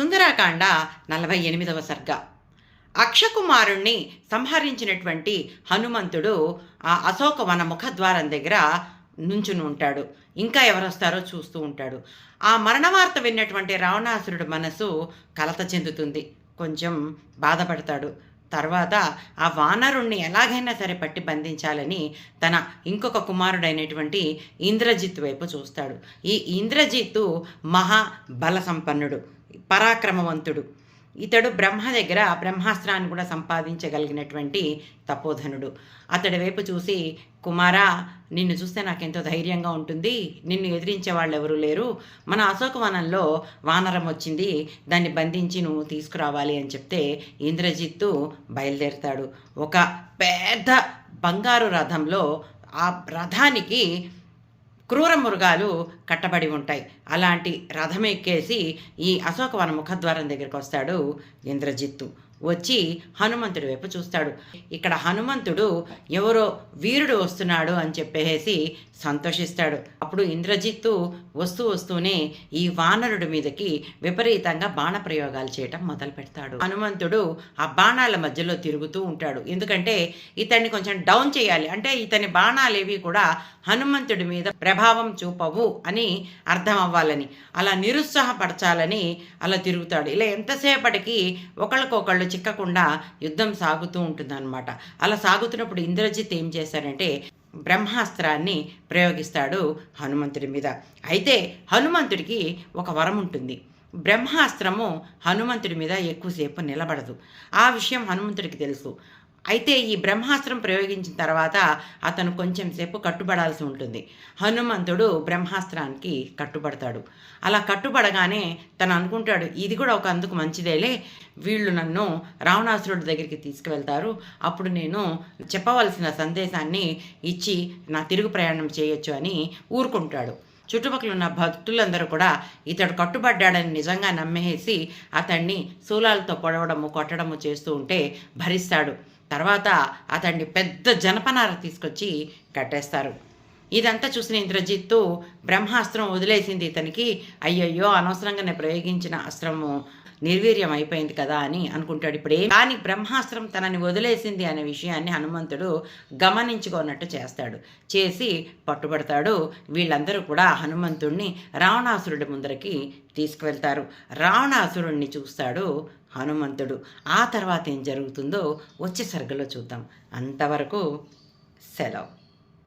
సుందరాకాండ నలభై ఎనిమిదవ సర్గ. అక్షకుమారుణ్ణి సంహరించినటువంటి హనుమంతుడు ఆ అశోకవన ముఖద్వారం దగ్గర నుంచుని ఉంటాడు. ఇంకా ఎవరొస్తారో చూస్తూ ఉంటాడు. ఆ మరణవార్త విన్నటువంటి రావణాసురుడు మనసు కలత చెందుతుంది. కొంచెం బాధపడతాడు. తర్వాత ఆ వానరుణ్ణి ఎలాగైనా సరే పట్టి బంధించాలని తన ఇంకొక కుమారుడైనటువంటి ఇంద్రజిత్ వైపు చూస్తాడు. ఈ ఇంద్రజిత్తు మహా బలసంపన్నుడు. పరాక్రమవంతుడు. ఇతడు బ్రహ్మ దగ్గర బ్రహ్మాస్త్రాన్ని కూడా సంపాదించగలిగినటువంటి తపోధనుడు. అతడి వైపు చూసి కుమారా నిన్ను చూస్తే నాకెంతో ధైర్యంగా ఉంటుంది. నిన్ను ఎదిరించే వాళ్ళు ఎవరూ లేరు. మన అశోకవనంలో వానరం వచ్చింది. దాన్ని బంధించి నువ్వు తీసుకురావాలి అని చెప్తే ఇంద్రజిత్తు బయలుదేరుతాడు. ఒక పెద్ద బంగారు రథంలో ఆ రథానికి క్రూర మృగాలు కట్టబడి ఉంటాయి. అలాంటి రథం ఎక్కేసి ఈ అశోకవన ముఖద్వారం దగ్గరికి వస్తాడు ఇంద్రజిత్తు. వచ్చి హనుమంతుడి వైపు చూస్తాడు. ఇక్కడ హనుమంతుడు ఎవరో వీరుడు వస్తున్నాడు అని చెప్పేసి సంతోషిస్తాడు. అప్పుడు ఇంద్రజిత్తు వస్తూ వస్తూనే ఈ వానరుడి మీదకి విపరీతంగా బాణ ప్రయోగాలు చేయటం మొదలు పెడతాడు. హనుమంతుడు ఆ బాణాల మధ్యలో తిరుగుతూ ఉంటాడు. ఎందుకంటే ఇతన్ని కొంచెం డౌన్ చేయాలి. అంటే ఇతని బాణాలేవి కూడా హనుమంతుడి మీద ప్రభావం చూపవు అని అర్థం అవ్వాలని అలా నిరుత్సాహపరచాలని అలా తిరుగుతాడు. ఇలా ఎంతసేపటికి ఒకళ్ళకొకళ్ళు చిక్కకుండా యుద్ధం సాగుతూ ఉంటుందన్నమాట. అలా సాగుతున్నప్పుడు ఇంద్రజిత్ ఏం చేశారంటే బ్రహ్మాస్త్రాన్ని ప్రయోగిస్తాడు హనుమంతుడి మీద. అయితే హనుమంతుడికి ఒక వరం ఉంటుంది. బ్రహ్మాస్త్రము హనుమంతుడి మీద ఎక్కువసేపు నిలబడదు. ఆ విషయం హనుమంతుడికి తెలుసు. అయితే ఈ బ్రహ్మాస్త్రం ప్రయోగించిన తర్వాత అతను కొంచెం సేపు కట్టుబడాల్సి ఉంటుంది. హనుమంతుడు బ్రహ్మాస్త్రానికి కట్టుబడతాడు. అలా కట్టుబడగానే తను అనుకుంటాడు ఇది కూడా ఒక అందుకు మంచిదేలే. వీళ్ళు నన్ను రావణాసురుడి దగ్గరికి తీసుకువెళ్తారు. అప్పుడు నేను చెప్పవలసిన సందేశాన్ని ఇచ్చి నా తిరుగు ప్రయాణం చేయొచ్చు అని ఊరుకుంటాడు. చుట్టుపక్కల ఉన్న భక్తులందరూ కూడా ఇతడు కట్టుబడ్డాడని నిజంగా నమ్మేసి అతన్ని శూలాలతో పొడవడము కొట్టడము చేస్తూ ఉంటే భరిస్తాడు. తర్వాత అతన్ని పెద్ద జనపనార తీసుకొచ్చి కట్టేస్తారు. ఇదంతా చూసిన ఇంద్రజిత్తు బ్రహ్మాస్త్రం వదిలేసింది ఇతనికి. అయ్యయ్యో అనవసరంగా నేను ప్రయోగించిన అస్త్రము. నిర్వీర్యం అయిపోయింది కదా అని అనుకుంటాడు. ఇప్పుడు కానీ బ్రహ్మాస్త్రం తనని వదిలేసింది అనే విషయాన్ని హనుమంతుడు గమనించుకోనట్టు చేస్తాడు. చేసి పట్టుబడతాడు. వీళ్ళందరూ కూడా హనుమంతుణ్ణి రావణాసురుడి ముందరికి తీసుకువెళ్తారు. రావణాసురుణ్ణి చూస్తాడు హనుమంతుడు. ఆ తర్వాత ఏం జరుగుతుందో వచ్చే సరుకులో చూద్దాం. అంతవరకు సెలవు.